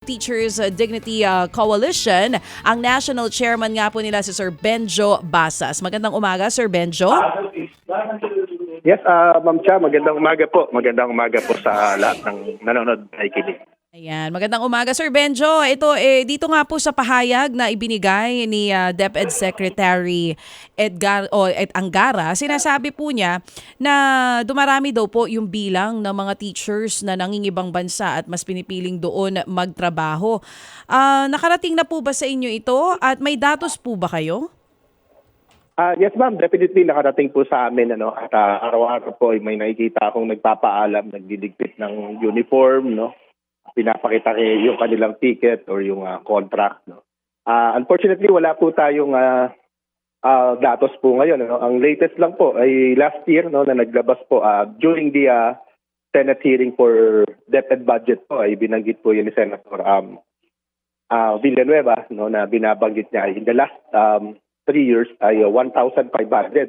Teachers uh, Dignity uh, Coalition, ang national chairman nga po nila si Sir Benjo Basas. Magandang umaga, Sir Benjo. Yes, ah Ma'am Cha, magandang umaga po. Magandang umaga po sa lahat ng nanonood ay kinig. Ayan, magandang umaga Sir Benjo. Ito eh dito nga po sa pahayag na ibinigay ni uh, DepEd Secretary Edgar o Ed Angara, sinasabi po niya na dumarami daw po yung bilang ng mga teachers na nangingibang bansa at mas pinipiling doon magtrabaho. Ah, nakarating na po ba sa inyo ito at may datos po ba kayo? Ah, yes ma'am, definitely nakarating po sa amin ano at ah, araw-araw po ay may nakikita akong nagpapaalam, nagdidigpit ng uniform, no. Pinapakita kay yung kanilang ticket or yung ah, contract, no. Ah, unfortunately wala po tayong ah, ah, datos po ngayon, ano. Ang latest lang po ay last year no na naglabas po ah, during the ah, Senate hearing for DepEd budget po ay binanggit po yun ni Senator um, ah Villanueva no na binabanggit niya in the last um, three years ay uh, 1,500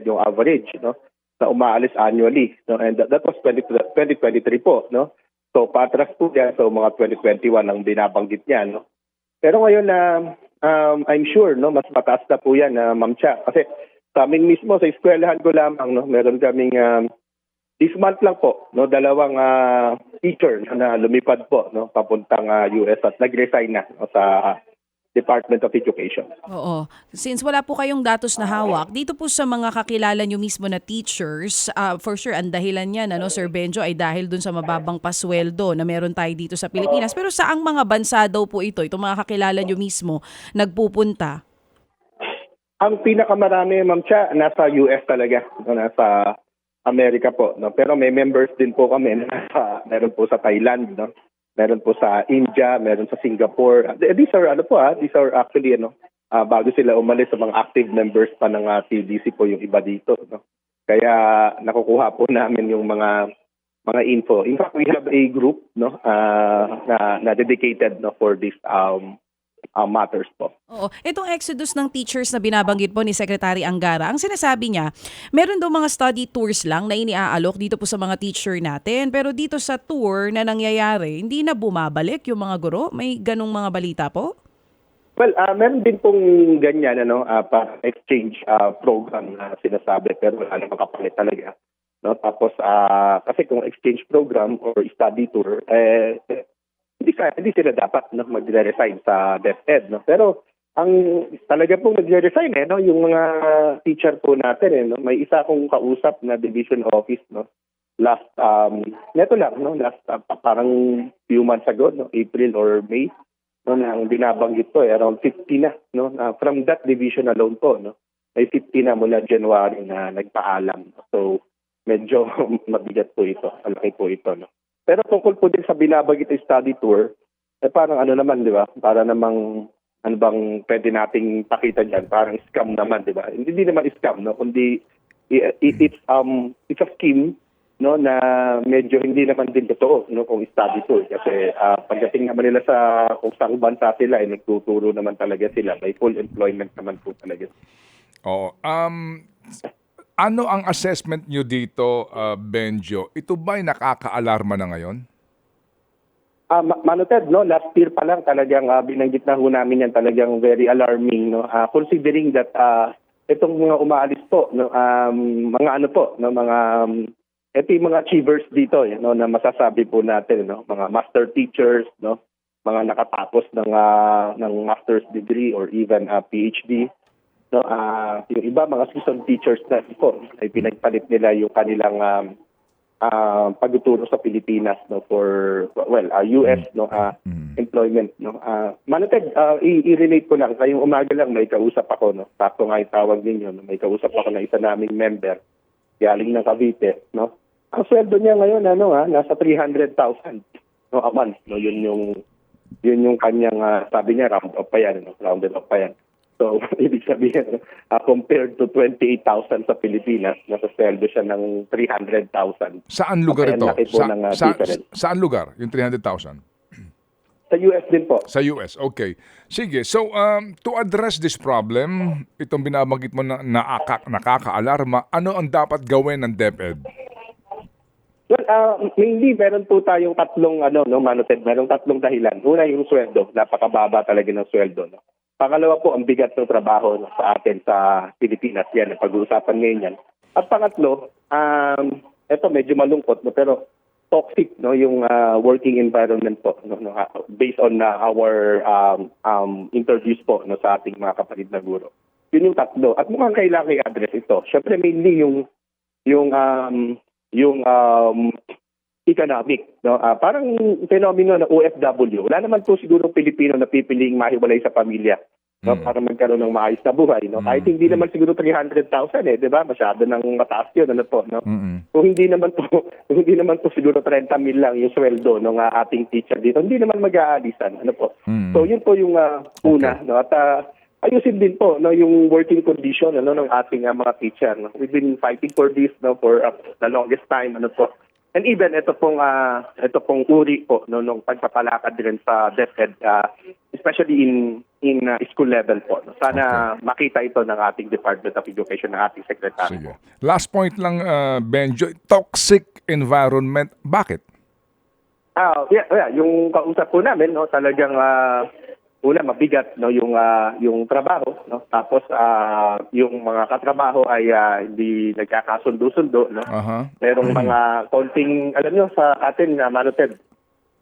yung average no na umaalis annually no and that, that was 20, 2023 po no so patras po yan. So mga 2021 ang binabanggit niya no? Pero ngayon na um, I'm sure no mas mataas na po yan na Ma'am Cha. Kasi sa mismo sa eskwelahan ko lamang no meron kaming um, this month lang po no dalawang ah, teacher na lumipad po no papuntang ah, US at nag-resign na no, sa Department of Education. Oo. Since wala po kayong datos na hawak, dito po sa mga kakilala nyo mismo na teachers, ah, for sure, ang dahilan niyan, ano, Sir Benjo, ay dahil dun sa mababang pasweldo na meron tayo dito sa Pilipinas. Pero saang mga bansa daw po ito, itong mga kakilala nyo mismo, nagpupunta? Ang pinakamarami, Ma'am Cha, nasa US talaga, nasa Amerika po. No? Pero may members din po kami na nasa, meron po sa Thailand, no? Meron po sa India, meron sa Singapore. Uh, These are, ano po ha, these are actually, ano, ah, bago sila umalis sa mga active members pa ng ah, TDC po yung iba dito. No? Kaya nakukuha po namin yung mga mga info. In fact, we have a group no ah, na, na dedicated no for this um, ah, matters po. Oo. Itong exodus ng teachers na binabanggit po ni Secretary Angara, ang sinasabi niya, meron daw mga study tours lang na iniaalok dito po sa mga teacher natin. Pero dito sa tour na nangyayari, hindi na bumabalik yung mga guro? May ganong mga balita po? Well, uh, meron din pong ganyan ano, ah, pa exchange ah, program na sinasabi pero wala namang kapalit talaga. No? Tapos ah, kasi kung exchange program or study tour eh, hindi hindi sila dapat no, magre-resign sa DepEd, no. Pero ang talaga pong nagre-resign eh no, yung mga teacher po natin eh no. May isa akong kausap na division office no? Last um neto lang no? Last ah, parang few months ago no? April or May no? Na ang binabanggit po eh, around 50 na no? Na from that division alone po no? May 50 na mula January na nagpaalam so medyo mabigat po ito. Malaki po ito no pero tungkol po din sa binabanggit na study tour eh parang ano naman di ba? Para namang ano bang pwede nating pakita diyan parang scam naman di ba? Hindi din naman scam no? Kundi i- i- it's um it's a scheme no? Na medyo hindi naman din totoo no? Kung study tour. Kasi ah, pagdating naman nila sa kung saang bansa sila ay nagtuturo naman talaga sila. May full employment naman po talaga. Oo. Um, ano ang assessment nyo dito, uh, Benjo? Ito ba'y nakaka-alarma na ngayon? Ah, Ma- Mano Ted, no, last year pa lang talagang ah, binanggit na ho namin yan talagang very alarming no. Ah, considering that ah, itong mga umaalis po no, um, mga ano po, no, mga um, ito yung mga achievers dito, eh, no, na masasabi po natin, no, mga master teachers, no, mga nakatapos ng ah, ng master's degree or even a PhD. No, ah, yung iba mga seasoned teachers na po ay pinagpalit nila yung kanilang um, ah, pagtuturo sa Pilipinas no for well uh, US no ah, employment no. Uh, Manateg ah, i- i-relate ko lang ngayong umaga lang may kausap ako no. Sakto nga tawag ninyo no? may kausap ako na isa naming member galing ng Cavite no. Ang sweldo niya ngayon ano ha nasa 300,000 no a month no. Yun yung yun yung kanyang ah, sabi niya round up pa yan no rounded up pa yan So, ibig sabihin, ah, compared to 28,000 sa Pilipinas, nasa sweldo siya ng 300,000. Saan lugar ito? po ng, uh, difference. saan lugar? Yung 300,000? Sa US din po. Sa US, okay. Sige, so um, to address this problem, itong binabanggit mo na naaka, nakaka-alarma, ano ang dapat gawin ng DepEd? Well, uh, mainly meron po tayong tatlong ano no, Manoted, merong tatlong dahilan. Una yung sweldo, napakababa talaga ng sweldo, no. Pangalawa po ang bigat ng trabaho sa atin sa Pilipinas. Yan, pag-uusapan ngayon yan. At pangatlo, um, ito medyo malungkot no, pero toxic no yung uh, working environment po no, no uh, based on uh, our um, um, interviews po no sa ating mga kapatid na guro. Yun yung tatlo. At mukhang kailangan i-address ito. Syempre mainly yung yung um, yung um, economic no? Ah, parang fenomeno ng OFW wala naman po siguro Pilipino na pipiling mahiwalay sa pamilya no? Mm. para magkaroon ng maayos na buhay no? Kahit hindi naman siguro 300,000 eh 'di ba? Masyado nang mataas yun ano po no? Mm-mm. kung hindi naman po kung hindi naman po siguro 30 mil lang yung sweldo ng ah, ating teacher dito hindi naman mag-aalisan ano po? Mm. so yun po yung ah, una no? At ah, ayusin din po no yung working condition ano ng ating ah, mga teacher no we've been fighting for this no for ah, the longest time ano po and even ito pong ah, ito pong uri po no nung pagpapalakad din sa DepEd ah, especially in in ah, school level po no sana makita ito ng ating Department of Education ng ating secretary Sige. Last point lang, uh, Benjo. Toxic environment. Bakit? Ah, yeah, yeah, yung kausap po namin no, talagang ah, una mabigat no yung ah, yung trabaho no. Tapos ah, yung mga katrabaho ay ah, hindi nagkakasundo-sundo no. Aha. Merong mga konting alam niyo sa atin na Manuted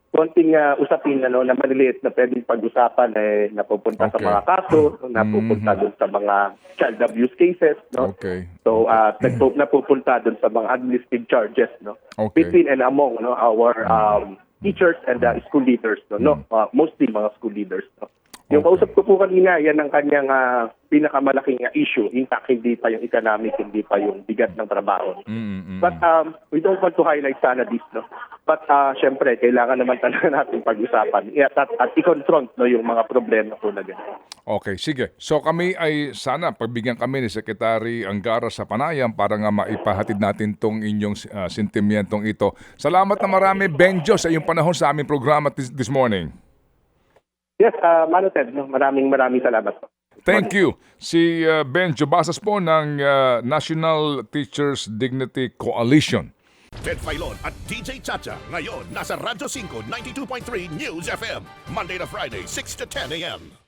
konting ah, usapin ano na maliliit na pwedeng pag-usapan eh napupunta sa Okay. mga kaso, napupunta Mhm. doon sa mga child abuse cases no. Okay. So uh, nagpo- napupunta doon sa mga administrative charges no Okay. between and among no our um, teachers and the school leaders no, no uh, mostly mga school leaders no. Yung kausap ko po kanina, yan ang kanyang ah, pinakamalaking ah, issue. In fact, hindi pa yung economic, hindi pa yung bigat ng trabaho. Mm-mm. But um, we don't want to highlight sana this, no? But uh, syempre, kailangan naman talaga natin pag-usapan at, at, at i-confront no, yung mga problema po na ganyan. Okay, sige. So kami ay sana pagbigyan kami ni Secretary Angara sa panayam para nga maipahatid natin tong inyong uh, sentimentong ito. Salamat na marami, Benjo, sa iyong panahon sa aming programa this, this morning. Yes, uh, Mano Ted, no? maraming maraming salamat po. Thank you. Si uh, Benjo Basas po ng uh, National Teachers Dignity Coalition. Ted Filon at DJ Chacha. Ngayon, nasa Radyo 5, 92.3 News FM. Monday to Friday, 6 to 10 a.m.